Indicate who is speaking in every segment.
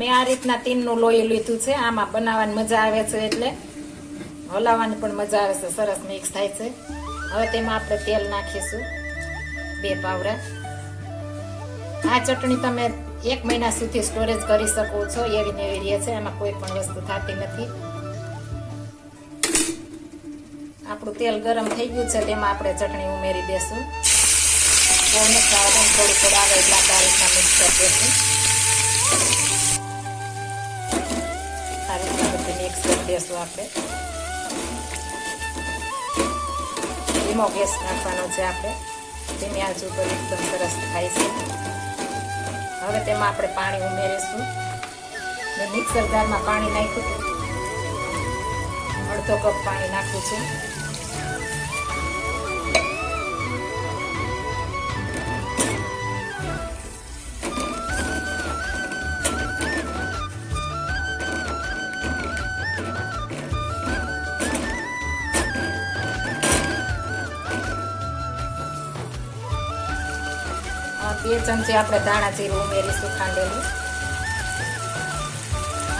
Speaker 1: મેં આ રીતના તીનનું લોહી લીધું છે. આમાં બનાવવાની મજા આવે છે એટલે હલાવવાની પણ મજા આવે છે. સરસ મિક્સ થાય છે. હવે તેમાં આપણે તેલ નાખીશું. બે પાવડા. આ ચટણી તમે એક મહિના સુધી સ્ટોરેજ કરી શકો છો. એવી ને રહે છે. એમાં કોઈ પણ વસ્તુ થતી નથી. આપણું તેલ ગરમ થઈ ગયું છે. તેમાં આપણે ચટણી ઉમેરી દેશું. થોડું થોડું આવે એટલે રીતના મિક્સ કરી દેશું. કરી આપણે ધીમો ગેસ નાખવાનો છે આપણે ધીમી આંચ ઉપર એકદમ સરસ થાય છે હવે તેમાં આપણે પાણી ઉમેરીશું. મેં મિક્સર જારમાં પાણી નાખ્યું. હતું અડધો કપ પાણી નાખ્યું છે. બે ચમચી આપણે ધાણા જીરું ઉમેરીશું ખાંડેલું.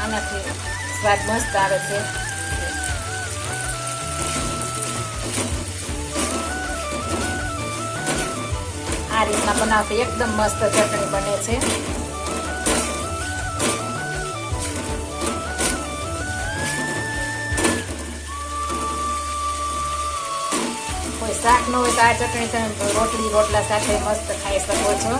Speaker 1: આનાથી સ્વાદ મસ્ત આવે છે. આ રીતના બનાવતી એકદમ મસ્ત ચટણી બને છે. શાક ન હોય તો આ ચટણી તમે રોટલી, રોટલા સાથે મસ્ત ખાઈ શકો છો.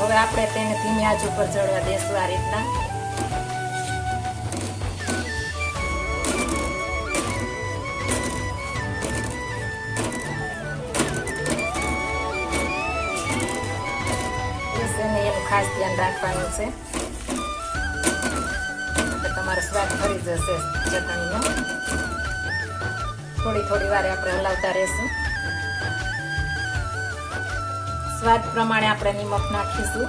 Speaker 1: હવે આપણે તેને ધીમી ઉપર ચડવા દેશું આ રીતના. ખાસ ધ્યાન રાખવાનું છે. તમારો સ્વાદ ફરી જશે ચટણીનો. થોડી થોડી વારે આપણે હલાવતા રહેશું. સ્વાદ પ્રમાણે આપણે નિમક નાખીશું.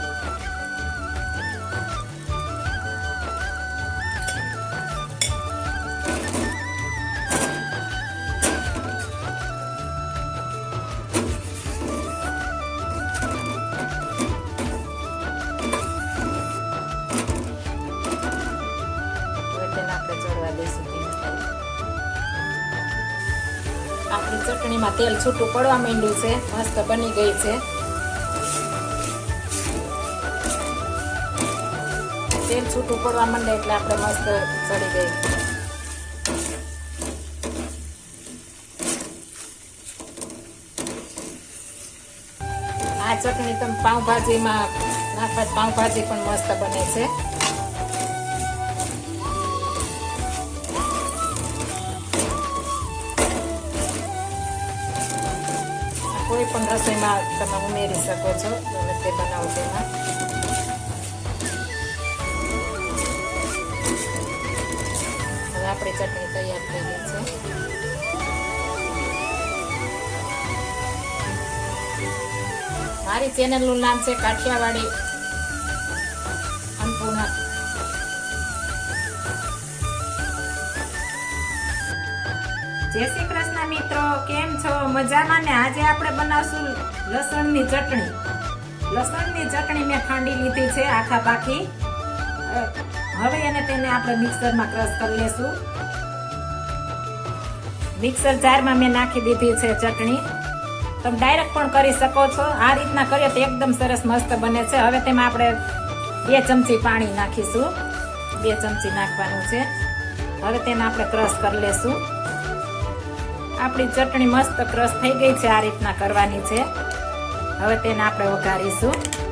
Speaker 1: આપણી ચટણીમાં તેલ છૂટું પડવા માંડ્યું છે. મસ્ત બની ગઈ છે. તેલ છૂટું પડવા માંડે એટલે આપણે મસ્ત ચડી ગઈ. આ ચટણી તમે પાઉંભાજીમાં નાખવા પાઉંભાજી પણ મસ્ત બને છે. કોઈ પણ રસોઈમાં તમે ઉમેરી શકો છો, તમે તે બનાવો તેમાં હવે આપણી ચટણી તૈયાર થઈ ગઈ છે. મારી ચેનલનું નામ છે કાઠિયાવાડી જય શ્રી કૃષ્ણ મિત્રો, કેમ છો? મજામાં ને? આજે આપણે બનાવશું લસણની ચટણી. લસણની ચટણી મેં ખાંડી લીધી છે આખા પાકી હવે એને તેને આપણે મિક્સરમાં ક્રશ કરી લેશું. મિક્સર જારમાં મેં નાખી દીધી છે ચટણી. તમે ડાયરેક્ટ પણ કરી શકો છો. આ રીતના કરીએ તો એકદમ સરસ મસ્ત બને છે. હવે તેમાં આપણે બે ચમચી પાણી નાખીશું. બે ચમચી નાખવાનું છે. હવે તેને આપણે ક્રશ કરી લેશું. આપણી ચટણી મસ્ત ક્રશ થઈ ગઈ છે, આ રીતના કરવાની છે. હવે તેને આપણે વઘારીશું.